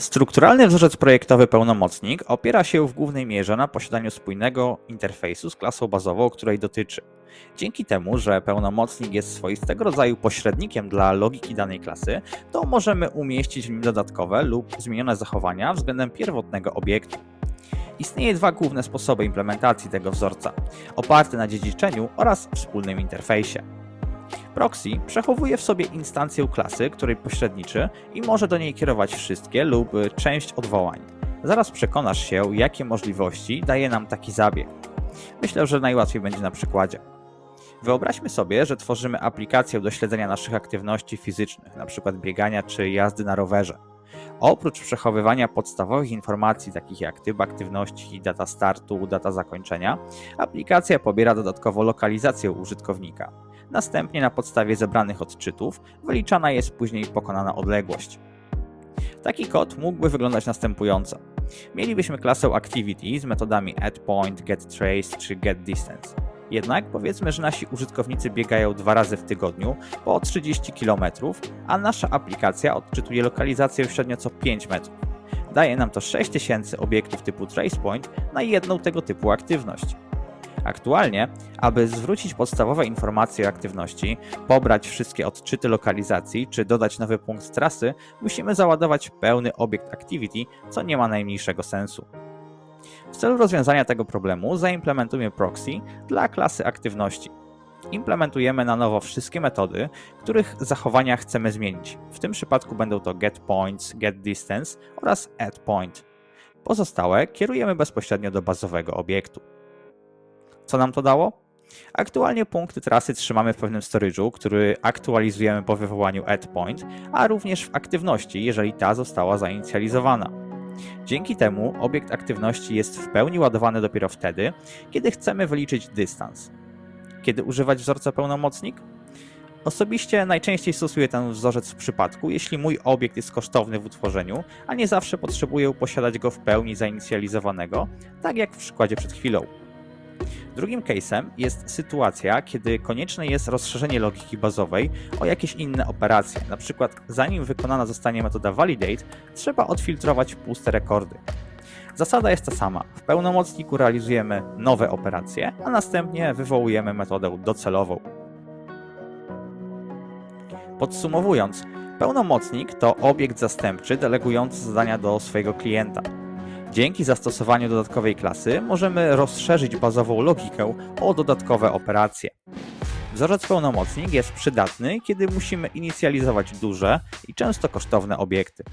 Strukturalny wzorzec projektowy pełnomocnik opiera się w głównej mierze na posiadaniu spójnego interfejsu z klasą bazową, której dotyczy. Dzięki temu, że pełnomocnik jest swoistego rodzaju pośrednikiem dla logiki danej klasy, to możemy umieścić w nim dodatkowe lub zmienione zachowania względem pierwotnego obiektu. Istnieje dwa główne sposoby implementacji tego wzorca, oparte na dziedziczeniu oraz wspólnym interfejsie. Proxy przechowuje w sobie instancję klasy, której pośredniczy i może do niej kierować wszystkie lub y, część odwołań. Zaraz przekonasz się, jakie możliwości daje nam taki zabieg. Myślę, że najłatwiej będzie na przykładzie. Wyobraźmy sobie, że tworzymy aplikację do śledzenia naszych aktywności fizycznych, np. biegania czy jazdy na rowerze. Oprócz przechowywania podstawowych informacji takich jak typ aktywności, data startu, data zakończenia, aplikacja pobiera dodatkowo lokalizację użytkownika. Następnie na podstawie zebranych odczytów wyliczana jest później pokonana odległość. Taki kod mógłby wyglądać następująco. Mielibyśmy klasę activity z metodami addPoint, getTrace czy getDistance. Jednak powiedzmy, że nasi użytkownicy biegają dwa razy w tygodniu po 30 km, a nasza aplikacja odczytuje lokalizację średnio co 5 metrów. Daje nam to 6000 obiektów typu TracePoint na jedną tego typu aktywność. Aktualnie, aby zwrócić podstawowe informacje o aktywności, pobrać wszystkie odczyty lokalizacji czy dodać nowy punkt trasy, musimy załadować pełny obiekt Activity, co nie ma najmniejszego sensu. W celu rozwiązania tego problemu zaimplementujemy proxy dla klasy aktywności. Implementujemy na nowo wszystkie metody, których zachowania chcemy zmienić. W tym przypadku będą to getPoints, getDistance oraz addPoint. Pozostałe kierujemy bezpośrednio do bazowego obiektu. Co nam to dało? Aktualnie punkty trasy trzymamy w pewnym storage'u, który aktualizujemy po wywołaniu addPoint, a również w aktywności, jeżeli ta została zainicjalizowana. Dzięki temu obiekt aktywności jest w pełni ładowany dopiero wtedy, kiedy chcemy wyliczyć dystans. Kiedy używać wzorca pełnomocnik? Osobiście najczęściej stosuję ten wzorzec w przypadku, jeśli mój obiekt jest kosztowny w utworzeniu, a nie zawsze potrzebuję posiadać go w pełni zainicjalizowanego, tak jak w przykładzie przed chwilą. Drugim case'em jest sytuacja, kiedy konieczne jest rozszerzenie logiki bazowej o jakieś inne operacje. Na przykład, zanim wykonana zostanie metoda validate, trzeba odfiltrować puste rekordy. Zasada jest ta sama. W pełnomocniku realizujemy nowe operacje, a następnie wywołujemy metodę docelową. Podsumowując, pełnomocnik to obiekt zastępczy delegujący zadania do swojego klienta. Dzięki zastosowaniu dodatkowej klasy możemy rozszerzyć bazową logikę o dodatkowe operacje. Wzorzec pełnomocnik jest przydatny, kiedy musimy inicjalizować duże i często kosztowne obiekty.